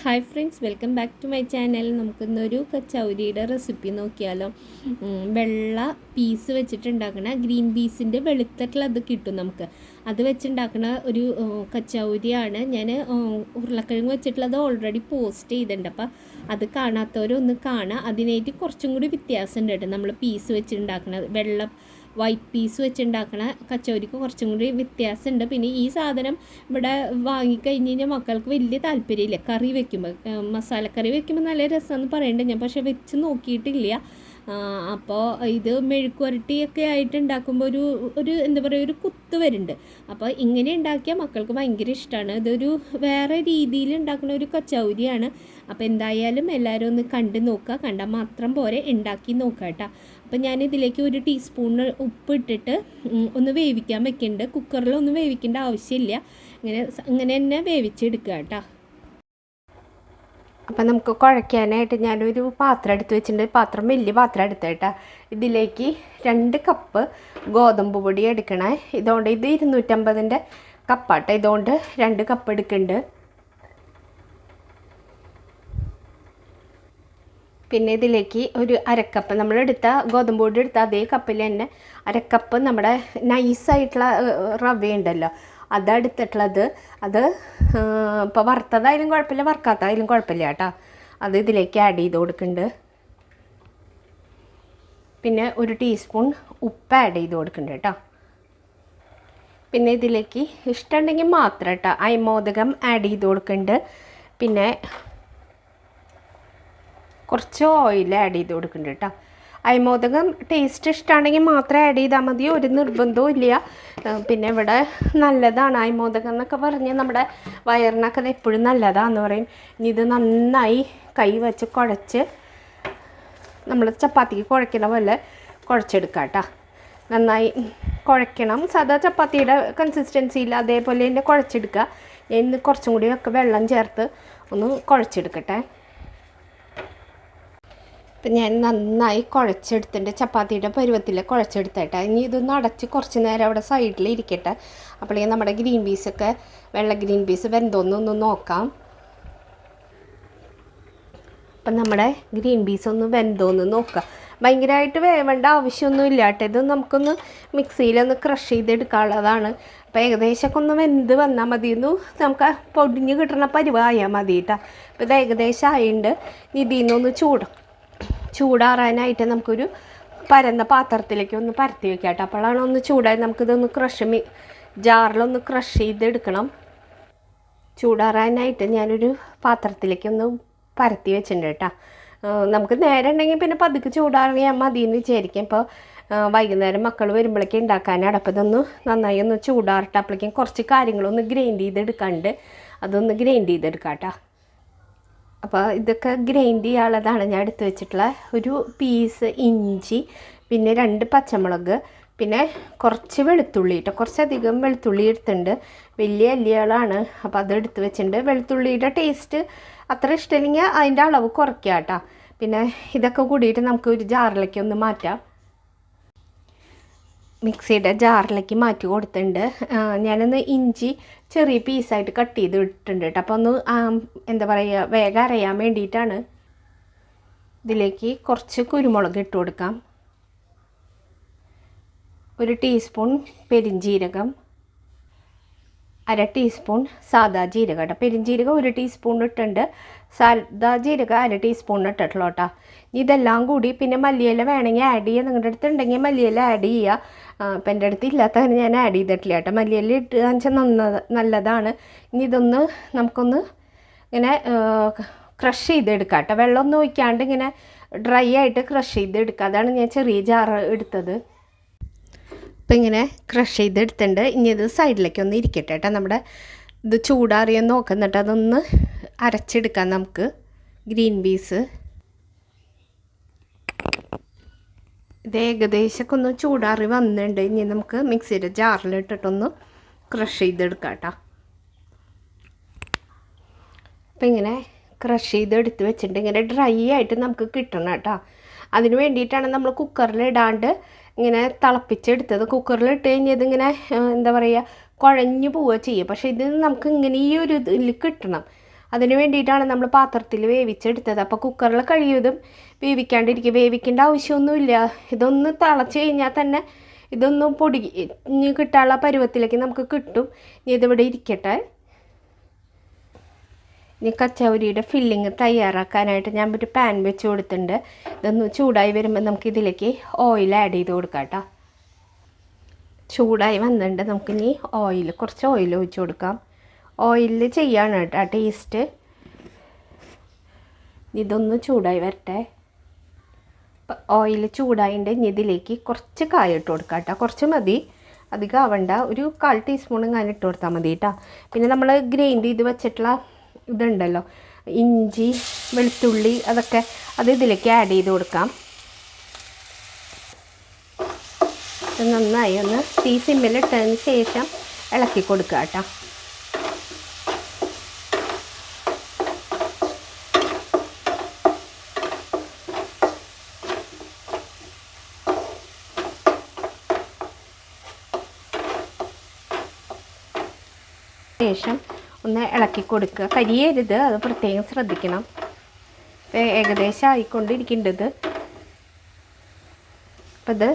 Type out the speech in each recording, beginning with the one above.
Hi friends welcome back to my channel നമുക്കിന്നൊരു കച്ചൗരിയുടെ recipe നോക്കിയാലോ. വെള്ള പീസ് വെച്ചിട്ടുണ്ടാക്കണ ഗ്രീൻ പീസിന്റെ വെളുത്തിട്ടുള്ള അത് കിട്ടും നമുക്ക്. അത് വെച്ചുണ്ടാക്കണ ഒരു കച്ചൗരിയാണ്. ഞാൻ ഉരുളക്കിഴങ്ങ് വെച്ചിട്ടുള്ളത് ഓൾറെഡി പോസ്റ്റ് ചെയ്തിട്ടുണ്ട്. അപ്പോൾ അത് കാണാത്തവരൊന്ന് കാണാം. അതിനായിട്ട് കുറച്ചും കൂടി വ്യത്യാസമുണ്ട് കേട്ടോ. നമ്മൾ പീസ് വെച്ചിട്ടുണ്ടാക്കുന്നത് വെള്ള വൈറ്റ് പീസ് വെച്ചുണ്ടാക്കണ കച്ചോരിക്ക് കുറച്ചും കൂടി വ്യത്യാസമുണ്ട്. പിന്നെ ഈ സാധനം ഇവിടെ വാങ്ങിക്കഴിഞ്ഞ് കഴിഞ്ഞാൽ മക്കൾക്ക് വലിയ താല്പര്യമില്ല. കറി വെക്കുമ്പോൾ മസാലക്കറി വെക്കുമ്പോൾ നല്ല രസമെന്ന് പറയണ്ട ഞാൻ. പക്ഷെ വെച്ച് നോക്കിയിട്ടില്ല. അപ്പോൾ ഇത് മെഴുക്കുവരട്ടിയൊക്കെ ആയിട്ട് ഉണ്ടാക്കുമ്പോൾ ഒരു ഒരു എന്താ പറയുക ഒരു കുത്ത് വരുന്നുണ്ട്. അപ്പോൾ ഇങ്ങനെ ഉണ്ടാക്കിയാൽ മക്കൾക്ക് ഭയങ്കര ഇഷ്ടമാണ് ഇതൊരു വേറെ രീതിയിൽ ഉണ്ടാക്കുന്ന ഒരു കച്ചൗരിയാണ്. അപ്പോൾ എന്തായാലും എല്ലാവരും ഒന്ന് കണ്ട് നോക്കുക. കണ്ടാൽ മാത്രം പോരെ ഉണ്ടാക്കി നോക്കുക കേട്ടോ. അപ്പോൾ ഞാൻ ഇതിലേക്ക് ഒരു ടീസ്പൂണ് ഉപ്പ് ഇട്ടിട്ട് ഒന്ന് വേവിക്കാൻ വെക്കുന്നുണ്ട് കുക്കറിലൊന്നും വേവിക്കേണ്ട ആവശ്യമില്ല. ഇങ്ങനെ ഇങ്ങനെ തന്നെ വേവിച്ചെടുക്കുക കേട്ടോ. അപ്പം നമുക്ക് കുഴയ്ക്കാനായിട്ട് ഞാനൊരു പാത്രം എടുത്ത് വെച്ചിട്ടുണ്ട്. പാത്രം വലിയ പാത്രം എടുത്തേട്ടാ ഇതിലേക്ക് രണ്ട് കപ്പ് ഗോതമ്പ് പൊടി എടുക്കണേ. ഇതുകൊണ്ട് ഇത് ഇരുന്നൂറ്റമ്പതിന്റെ കപ്പാട്ടെ. ഇതുകൊണ്ട് രണ്ട് കപ്പ് എടുക്കുന്നുണ്ട്. പിന്നെ ഇതിലേക്ക് ഒരു അരക്കപ്പ് നമ്മളെടുത്ത ഗോതമ്പ് പൊടി എടുത്ത അതേ കപ്പിൽ തന്നെ അരക്കപ്പ് നമ്മുടെ നൈസായിട്ടുള്ള റവ ഉണ്ടല്ലോ അതെടുത്തിട്ടുള്ളത്. അത് ഇപ്പോൾ വറുത്തതായാലും കുഴപ്പമില്ല വറുക്കാത്തതായാലും കുഴപ്പമില്ല കേട്ടോ. അത് ഇതിലേക്ക് ആഡ് ചെയ്ത് കൊടുക്കുന്നുണ്ട്. പിന്നെ ഒരു ടീസ്പൂൺ ഉപ്പ് ആഡ് ചെയ്ത് കൊടുക്കുന്നുണ്ട് കേട്ടോ. പിന്നെ ഇതിലേക്ക് ഇഷ്ടമുണ്ടെങ്കിൽ മാത്രം കേട്ടോ അയമോദകം ആഡ് ചെയ്ത് കൊടുക്കുന്നുണ്ട്. പിന്നെ കുറച്ച് ഓയിൽ ആഡ് ചെയ്ത് കൊടുക്കുന്നുണ്ട് കേട്ടോ. അയമോദകം ടേസ്റ്റ് ഇഷ്ടമാണെങ്കിൽ മാത്രം ആഡ് ചെയ്താൽ മതി. ഒരു നിർബന്ധവും ഇല്ല. പിന്നെ ഇവിടെ നല്ലതാണ് അയമോദകം എന്നൊക്കെ പറഞ്ഞ് നമ്മുടെ വയറിനൊക്കെ അത് എപ്പോഴും നല്ലതാണെന്ന് പറയും. ഇനി ഇത് നന്നായി കൈ വെച്ച് കുഴച്ച് നമ്മൾ ചപ്പാത്തിക്ക് കുഴക്കണ പോലെ കുഴച്ചെടുക്കാം കേട്ടോ. നന്നായി കുഴക്കണം സാധാ ചപ്പാത്തിയുടെ കൺസിസ്റ്റൻസിയിൽ അതേപോലെ തന്നെ കുഴച്ചെടുക്കുക. ഞാൻ ഇന്ന് കുറച്ചും കൂടി ഒക്കെ വെള്ളം ചേർത്ത് ഒന്ന് കുഴച്ചെടുക്കട്ടെ. ഇപ്പം ഞാൻ നന്നായി കുഴച്ചെടുത്തിട്ടുണ്ട്. ചപ്പാത്തിയുടെ പരുവത്തിൽ കുഴച്ചെടുത്തേട്ടെ. ഇനി ഇതൊന്ന് അടച്ച് കുറച്ച് നേരം അവിടെ സൈഡിൽ ഇരിക്കട്ടെ. അപ്പോഴേ നമ്മുടെ ഗ്രീൻ പീസൊക്കെ വെള്ള ഗ്രീൻ പീസ് വെന്തോന്നൊന്ന് നോക്കാം. അപ്പം നമ്മുടെ ഗ്രീൻ പീസ് ഒന്ന് വെന്തോന്ന് നോക്കാം. ഭയങ്കരമായിട്ട് വേവേണ്ട ആവശ്യമൊന്നും ഇല്ല കേട്ടോ. ഇത് നമുക്കൊന്ന് മിക്സിയിലൊന്ന് ക്രഷ് ചെയ്തെടുക്കാനുള്ളതാണ്. അപ്പോൾ ഏകദേശമൊക്കെ ഒന്ന് വെന്ത് വന്നാൽ മതി ഒന്ന് നമുക്ക് പൊടിഞ്ഞ് കിട്ടുന്ന പരുവായാൽ മതി കേട്ടോ അപ്പോൾ ഇത് ഏകദേശം ആയിട്ടുണ്ട്. ഇതിൽ നിന്നൊന്ന് ചൂട് ചൂടാറാനായിട്ട് നമുക്കൊരു പരന്ന പാത്രത്തിലേക്ക് ഒന്ന് പരത്തി വെക്കാം കേട്ടോ അപ്പോഴാണ് ഒന്ന് ചൂടായി നമുക്കിതൊന്ന് ക്രഷ് മി ജാറിലൊന്ന് ക്രഷ് ചെയ്തെടുക്കണം. ചൂടാറാനായിട്ട് ഞാനൊരു പാത്രത്തിലേക്ക് ഒന്ന് പരത്തി വെച്ചിട്ടുണ്ട് കേട്ടോ. നമുക്ക് നേരെ ഉണ്ടെങ്കിൽ പിന്നെ പതുക്കെ ചൂടാറിയാൽ മതി എന്ന് വിചാരിക്കാം ഇപ്പോൾ വൈകുന്നേരം മക്കൾ വരുമ്പോഴേക്കും ഉണ്ടാക്കാനാണ്. അപ്പം ഇതൊന്ന് നന്നായി ഒന്ന് ചൂടാറിട്ട്. അപ്പോഴേക്കും കുറച്ച് കാര്യങ്ങളൊന്ന് ഗ്രൈൻഡ് ചെയ്തെടുക്കാണ്ട് അതൊന്ന് ഗ്രൈൻഡ് ചെയ്തെടുക്കാം കേട്ടോ അപ്പോൾ ഇതൊക്കെ ഗ്രൈൻഡ് ചെയ്യാനുള്ളതാണ്. ഞാൻ എടുത്ത് വെച്ചിട്ടുള്ള ഒരു പീസ് ഇഞ്ചി പിന്നെ രണ്ട് പച്ചമുളക് പിന്നെ കുറച്ച് വെളുത്തുള്ളി കേട്ടോ കുറച്ചധികം വെളുത്തുള്ളി എടുത്തുണ്ട് വലിയ അല്ലികളാണ്. അപ്പോൾ അത് എടുത്ത് വെച്ചിട്ടുണ്ട്. വെളുത്തുള്ളിയുടെ ടേസ്റ്റ് അത്ര ഇഷ്ടമില്ലെങ്കിൽ അതിന്റെ അളവ് കുറയ്ക്കുക കേട്ടോ. പിന്നെ ഇതൊക്കെ കൂടിയിട്ട് നമുക്ക് ഒരു ജാറിലേക്ക് ഒന്ന് മാറ്റാം. മിക്സിയുടെ ജാറിലേക്ക് മാറ്റി കൊടുത്തിട്ടുണ്ട്. ഞാനൊന്ന് ഇഞ്ചി ചെറിയ പീസായിട്ട് കട്ട് ചെയ്ത് ഇട്ടിട്ടുണ്ട് കേട്ടോ. അപ്പോൾ ഒന്ന് എന്താ പറയുക വേഗം അരയാൻ വേണ്ടിയിട്ടാണ്. ഇതിലേക്ക് കുറച്ച് കുരുമുളക് ഇട്ട് കൊടുക്കാം. ഒരു ടീസ്പൂൺ പെരിഞ്ജീരകം അര ടീസ്പൂൺ സാദാ ജീരകം കേട്ടോ. പെരിഞ്ജീരകം ഒരു ടീസ്പൂൺ ഇട്ടുണ്ട് സാദാ ജീരകം അര ടീസ്പൂൺ ഇട്ടിട്ടുള്ളൂ കേട്ടോ. ഇതെല്ലാം കൂടി പിന്നെ മല്ലിയില വേണമെങ്കിൽ ആഡ് ചെയ്യുക നിങ്ങളുടെ അടുത്ത് ഉണ്ടെങ്കിൽ മല്ലിയില ആഡ് ചെയ്യുക. ഇപ്പം എന്റെ അടുത്ത് ഇല്ലാത്തതിന് ഞാൻ ആഡ് ചെയ്തിട്ടില്ല കേട്ടോ. മല്ലിയില ഇട്ട് വെച്ചാൽ നന്ന നല്ലതാണ്. ഇനി ഇതൊന്ന് നമുക്കൊന്ന് ഇങ്ങനെ ക്രഷ് ചെയ്തെടുക്കാം കേട്ടോ. വെള്ളമൊന്നും ഒഴിക്കാണ്ട് ഇങ്ങനെ ഡ്രൈ ആയിട്ട് ക്രഷ് ചെയ്തെടുക്കുക അതാണ് ഞാൻ ചെറിയ ജാറ് എടുത്തത്. അപ്പം ഇങ്ങനെ ക്രഷ് ചെയ്തെടുത്തിട്ടുണ്ട്. ഇനി ഇത് സൈഡിലേക്ക് ഒന്ന് ഇരിക്കട്ടെ കേട്ടോ നമ്മുടെ ഇത് ചൂടാറിയെന്ന് നോക്കുന്നിട്ട് അതൊന്ന് അരച്ചെടുക്കാം നമുക്ക്. ഗ്രീൻ പീസ് ഇത് ഏകദേശമൊക്കെ ഒന്ന് ചൂടാറി വന്നിട്ടുണ്ട്. ഇനി നമുക്ക് മിക്സിയുടെ ജാറിലിട്ടിട്ടൊന്ന് ക്രഷ് ചെയ്തെടുക്കാം കേട്ടോ അപ്പം ഇങ്ങനെ ക്രഷ് ചെയ്തെടുത്ത് വെച്ചിട്ടുണ്ട് ഇങ്ങനെ ഡ്രൈ ആയിട്ട് നമുക്ക് കിട്ടണം കേട്ടോ അതിന് വേണ്ടിയിട്ടാണ് നമ്മൾ കുക്കറിൽ ഇടാണ്ട് ഇങ്ങനെ തിളപ്പിച്ചെടുത്തത്. കുക്കറിൽ ഇട്ട് കഴിഞ്ഞാൽ ഇതിങ്ങനെ എന്താ പറയുക കുഴഞ്ഞു പോവുക ചെയ്യുക. പക്ഷേ ഇത് നമുക്ക് ഇങ്ങനെ ഈ ഒരു ഇതിൽ കിട്ടണം. അതിന് വേണ്ടിയിട്ടാണ് നമ്മൾ പാത്രത്തിൽ വേവിച്ചെടുത്തത്. അപ്പോൾ കുക്കറിൽ കഴിയുന്നതും വേവിക്കാണ്ടിരിക്കുക. വേവിക്കേണ്ട ആവശ്യമൊന്നുമില്ല. ഇതൊന്ന് തിളച്ച് കഴിഞ്ഞാൽ തന്നെ ഇതൊന്ന് പൊടി കിട്ടാനുള്ള പരുവത്തിലേക്ക് നമുക്ക് കിട്ടും. ഇനി ഇതിവിടെ ഇരിക്കട്ടെ. ഇനി കച്ചൗരിയുടെ ഫില്ലിങ് തയ്യാറാക്കാനായിട്ട് ഞാൻ ഒരു പാൻ വെച്ച് കൊടുത്തിട്ടുണ്ട്. ഇതൊന്ന് ചൂടായി വരുമ്പോൾ നമുക്ക് ഇതിലേക്ക് ഓയിൽ ആഡ് ചെയ്ത് കൊടുക്കാം കേട്ടോ. ചൂടായി വന്നിട്ടുണ്ട്. നമുക്കിനി ഓയിൽ കുറച്ച് ഓയിൽ ഒഴിച്ച് കൊടുക്കാം. ഓയിലിൽ ചെയ്യാണ് കേട്ടോ ടേസ്റ്റ് ഇതൊന്ന് ചൂടായി വരട്ടെ. ഓയിൽ ചൂടായിട്ട് ഇനി ഇതിലേക്ക് കുറച്ച് കായ ഇട്ട് കൊടുക്കാം കേട്ടോ. കുറച്ച് മതി. അധികം ആവണ്ട. ഒരു കാൽ ടീസ്പൂൺ ഇട്ട് കൊടുത്താൽ മതി കേട്ടോ. പിന്നെ നമ്മൾ ഗ്രൈൻഡ് ചെയ്ത് വെച്ചിട്ടുള്ള ഇതുണ്ടല്ലോ. ഇഞ്ചി വെളുത്തുള്ളി അതൊക്കെ അത് ഇതിലേക്ക് ആഡ് ചെയ്ത് കൊടുക്കാം. നന്നായി ഒന്ന് തീ സിമ്മിലിട്ടതിന് ശേഷം ഇളക്കി കൊടുക്കുക കേട്ടോ. ശേഷം ഒന്ന് ഇളക്കി കൊടുക്കുക. കരിയരുത്. അത് പ്രത്യേകം ശ്രദ്ധിക്കണം. ഇപ്പം ഏകദേശം ആയിക്കൊണ്ടിരിക്കേണ്ടത് അപ്പം ഇത്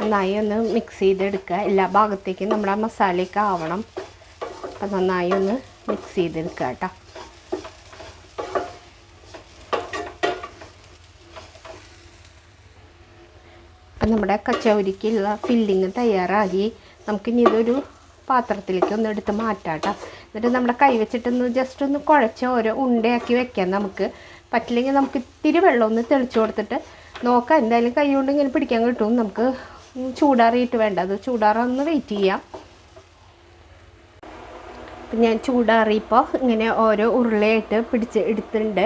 നന്നായി ഒന്ന് മിക്സ് ചെയ്തെടുക്കുക. എല്ലാ ഭാഗത്തേക്കും നമ്മുടെ മസാലയൊക്കെ ആവണം. അപ്പം നന്നായി ഒന്ന് മിക്സ് ചെയ്തെടുക്കുക കേട്ടോ. അപ്പം നമ്മുടെ കച്ചവരിക്കുള്ള ഫില്ലിങ് തയ്യാറായി നമുക്കിനി ഇതൊരു പാത്രത്തിലേക്ക് ഒന്ന് എടുത്ത് മാറ്റാം കേട്ടോ. എന്നിട്ട് നമ്മുടെ കൈ വെച്ചിട്ടൊന്ന് ജസ്റ്റ് ഒന്ന് കുഴച്ച് ഓരോ ഉണ്ടയാക്കി വെക്കാം നമുക്ക്. പറ്റില്ലെങ്കിൽ നമുക്ക് ഇത്തിരി വെള്ളം ഒന്ന് തെളിച്ചു കൊടുത്തിട്ട് നോക്കാം. എന്തായാലും കൈ കൊണ്ട് ഇങ്ങനെ പിടിക്കാൻ കിട്ടും. നമുക്ക് ചൂടാറിയിട്ട് വേണ്ട. അത് ചൂടാറൊന്ന് വെയിറ്റ് ചെയ്യാം. അപ്പം ഞാൻ ചൂടാറിയപ്പോൾ ഇങ്ങനെ ഓരോ ഉരുളയായിട്ട് പിടിച്ച് എടുത്തിട്ടുണ്ട്.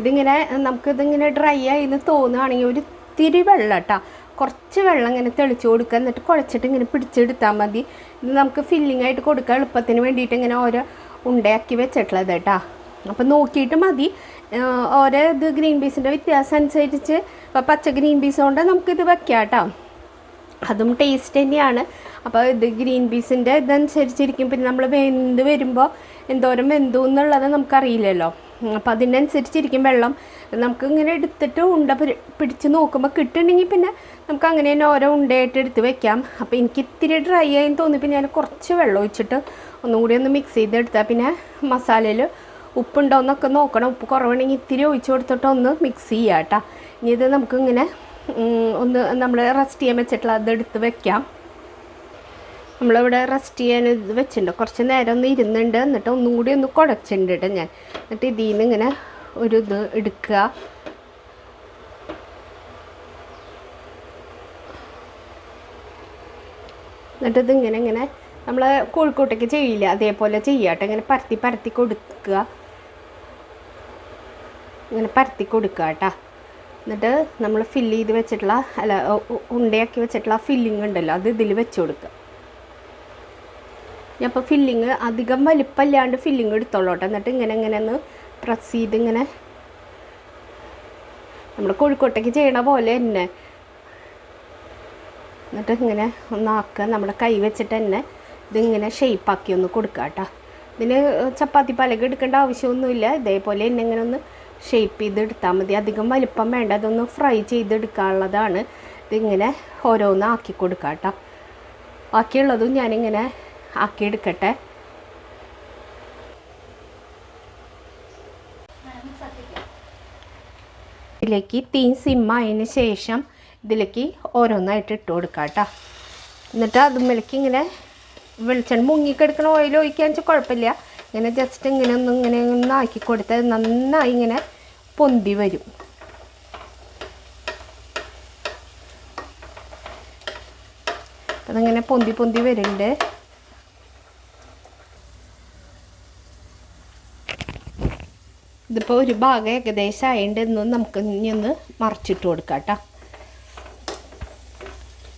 ഇതിങ്ങനെ നമുക്കിതിങ്ങനെ ഡ്രൈ ആയി എന്ന് തോന്നുകയാണെങ്കിൽ ഒരു ഇത്തിരി വെള്ളം കേട്ടോ. കുറച്ച് വെള്ളം ഇങ്ങനെ തെളിച്ച് കൊടുക്കുക. എന്നിട്ട് കുഴച്ചിട്ട് ഇങ്ങനെ പിടിച്ചെടുത്താൽ മതി. ഇത് നമുക്ക് ഫില്ലിംഗ് ആയിട്ട് കൊടുക്കുക. എളുപ്പത്തിന് വേണ്ടിയിട്ട് ഇങ്ങനെ ഓരോ ഉണ്ടയാക്കി വെച്ചിട്ടുള്ളത് കേട്ടോ. അപ്പം നോക്കിയിട്ട് മതി. ഓരോ ഇത് ഗ്രീൻ പീസിന്റെ വ്യത്യാസം അനുസരിച്ച് ഇപ്പോൾ പച്ച ഗ്രീൻ പീസ് കൊണ്ട് നമുക്കിത് വെക്കാം കേട്ടോ. അതും ടേസ്റ്റ് തന്നെയാണ്. അപ്പോൾ ഇത് ഗ്രീൻ പീസിന്റെ ഇതനുസരിച്ചിരിക്കും. പിന്നെ നമ്മൾ വെന്ത് വരുമ്പോൾ എന്തോരം വെന്തു എന്നുള്ളത് നമുക്കറിയില്ലല്ലോ. അപ്പോൾ അതിനനുസരിച്ചിരിക്കും വെള്ളം. നമുക്ക് ഇങ്ങനെ എടുത്തിട്ട് ഉണ്ട പിടിച്ച് നോക്കുമ്പോൾ കിട്ടുന്നുണ്ടെങ്കിൽ പിന്നെ നമുക്ക് അങ്ങനെ തന്നെ ഓരോ ഉണ്ടയായിട്ട് എടുത്ത് വെക്കാം. അപ്പോൾ എനിക്ക് ഇത്തിരി ഡ്രൈ ആയി തോന്നിയപ്പോൾ ഞാൻ കുറച്ച് വെള്ളം ഒഴിച്ചിട്ട് ഒന്നും കൂടി ഒന്ന് മിക്സ് ചെയ്തെടുത്താൽ പിന്നെ മസാലയിൽ ഉപ്പുണ്ടോ എന്നൊക്കെ നോക്കണം. ഉപ്പ് കുറവുണ്ടെങ്കിൽ ഇത്തിരി ഒഴിച്ച് കൊടുത്തിട്ട് ഒന്ന് മിക്സ് ചെയ്യാം കേട്ടോ ഇനി ഇത് നമുക്കിങ്ങനെ ഒന്ന് നമ്മൾ റെസ്റ്റ് ചെയ്യാൻ വെച്ചിട്ടുള്ള അതെടുത്ത് വെക്കാം. നമ്മളിവിടെ റെസ്റ്റ് ചെയ്യാൻ ഇത് വെച്ചിട്ടുണ്ട്. കുറച്ച് നേരം ഒന്ന് ഇരുന്നുണ്ട്. എന്നിട്ട് ഒന്നുകൂടി ഒന്ന് കുഴച്ചിട്ടുണ്ട് കേട്ടോ ഞാൻ. എന്നിട്ട് ഇതിൽ നിന്ന് ഇങ്ങനെ ഒരു ഇത് എടുക്കുക. എന്നിട്ട് ഇതിങ്ങനെ ഇങ്ങനെ നമ്മൾ കോഴിക്കോട്ടേക്ക് ചെയ്യില്ല. അതേപോലെ ചെയ്യാട്ടെ ഇങ്ങനെ പരത്തി പരത്തി കൊടുക്കുക. ഇങ്ങനെ പരത്തി കൊടുക്കുക കേട്ടോ. എന്നിട്ട് നമ്മൾ ഫില്ല് ചെയ്ത് വെച്ചിട്ടുള്ള അല്ല ഉണ്ടയാക്കി വെച്ചിട്ടുള്ള ഫില്ലിംഗ് ഉണ്ടല്ലോ. അത് ഇതിൽ വെച്ച് കൊടുക്കുക. ഞാൻ ഇപ്പോൾ ഫില്ലിങ് അധികം വലിപ്പമില്ലാണ്ട് ഫില്ലിങ് എടുത്തോളോട്ടെ. എന്നിട്ട് ഇങ്ങനെ ഇങ്ങനെ ഒന്ന് പ്രസ് ചെയ്ത് ഇങ്ങനെ. നമ്മൾ കോഴിക്കോട്ടേക്ക് ചെയ്യണ പോലെ തന്നെ. എന്നിട്ട് ഇങ്ങനെ ഒന്നാക്കുക നമ്മുടെ കൈ വെച്ചിട്ട് തന്നെ ഇതിങ്ങനെ ഷേപ്പാക്കി ഒന്ന് കൊടുക്കുക കേട്ടോ ഇതിന് ചപ്പാത്തി പലക എടുക്കേണ്ട ആവശ്യമൊന്നുമില്ല. ഇതേപോലെ തന്നെ ഇങ്ങനെ ഒന്ന് ഷേപ്പ് ചെയ്ത് എടുത്താൽ മതി. അധികം വലിപ്പം വേണ്ട. അതൊന്ന് ഫ്രൈ ചെയ്തെടുക്കാനുള്ളതാണ് ഇതിങ്ങനെ ഓരോന്ന് ആക്കി കൊടുക്കുക കേട്ടോ ബാക്കിയുള്ളതും ഞാനിങ്ങനെ ആക്കിയെടുക്കട്ടെ. ഇതിലേക്ക് തീ സിമ്മായതിന് ശേഷം ഇതിലേക്ക് ഓരോന്നായിട്ട് ഇട്ട് കൊടുക്കുക കേട്ടോ എന്നിട്ട് അതുമ്മലേക്ക് ഇങ്ങനെ വെളിച്ചെണ്ണ മുങ്ങിക്കെടുക്കണ ഓയിൽ ഒഴിക്കാൻ വെച്ചാൽ കുഴപ്പമില്ല. ഇങ്ങനെ ജസ്റ്റ് ഇങ്ങനെ ഒന്ന് ഇങ്ങനെ ഒന്ന് ആക്കി കൊടുത്താൽ നന്നായി ഇങ്ങനെ പൊന്തി വരും. അതിങ്ങനെ പൊന്തി പൊന്തി വരുന്നുണ്ട്. ഇതിപ്പോൾ ഒരു ഭാഗം ഏകദേശം ആയതുകൊണ്ട് ഇന്ന് നമുക്ക് ഇനി ഒന്ന് മറിച്ചിട്ട് കൊടുക്കാം കേട്ടോ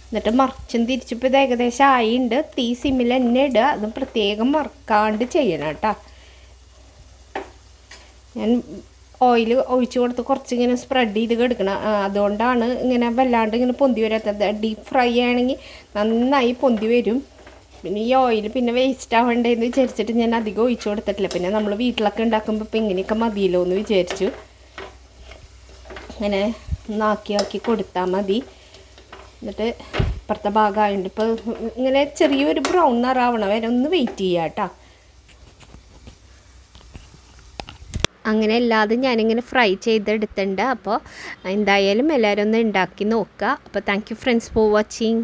എന്നിട്ട് മറിച്ചും തിരിച്ചിപ്പോൾ ഇത് ഏകദേശം ആയിണ്ട് തീ സിമ്മിൽ തന്നെ ഇടുക അത് പ്രത്യേകം മറക്കാണ്ട് ചെയ്യണം കേട്ടോ ഞാൻ ഓയിൽ ഒഴിച്ച് കൊടുത്ത് കുറച്ച് ഇങ്ങനെ സ്പ്രെഡ് ചെയ്ത് കെടുക്കണം. അതുകൊണ്ടാണ് ഇങ്ങനെ വല്ലാണ്ട് ഇങ്ങനെ പൊന്തി വരാത്തത്. ഡീപ്പ് ഫ്രൈ ആണെങ്കിൽ നന്നായി പൊന്തി വരും. പിന്നെ ഈ ഓയിൽ പിന്നെ വേസ്റ്റ് ആവണ്ടേന്ന് വിചാരിച്ചിട്ട് ഞാൻ അധികം ഒഴിച്ചു കൊടുത്തിട്ടില്ല. പിന്നെ നമ്മൾ വീട്ടിലൊക്കെ ഉണ്ടാക്കുമ്പോൾ ഇപ്പം ഇങ്ങനെയൊക്കെ മതിയല്ലോ എന്ന് വിചാരിച്ചു. അങ്ങനെ ഒന്നാക്കി ആക്കി കൊടുത്താൽ മതി. എന്നിട്ട് ഇപ്പുറത്തെ ഭാഗമായതുകൊണ്ട് ഇപ്പോൾ ഇങ്ങനെ ചെറിയൊരു ബ്രൗൺ നിറാവണ വരെ ഒന്ന് വെയിറ്റ് ചെയ്യാം കേട്ടോ അങ്ങനെ എല്ലാതും ഞാനിങ്ങനെ ഫ്രൈ ചെയ്തെടുത്തിട്ടുണ്ട് അപ്പോൾ എന്തായാലും എല്ലാവരും ഒന്ന് ഉണ്ടാക്കി നോക്കുക അപ്പോൾ thank you friends for watching